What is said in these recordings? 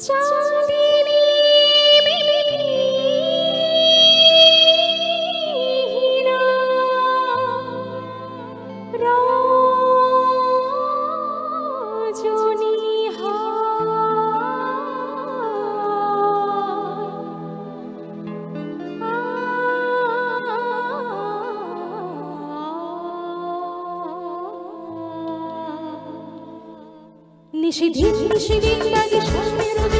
张 দেশে ধীরে ধীরে লাগে সামনের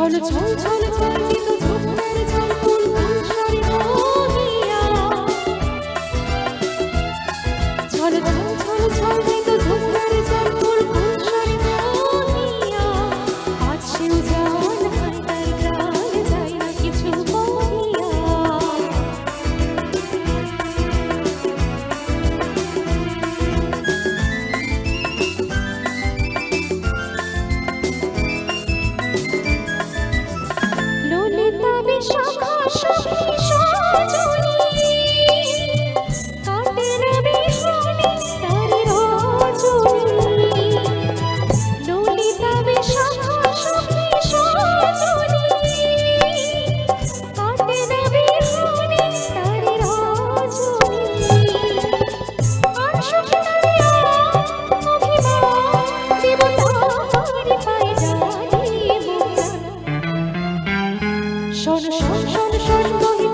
ছল ছল ছল ছল জিত ঝোপের ছল শোন শোন শোন শোন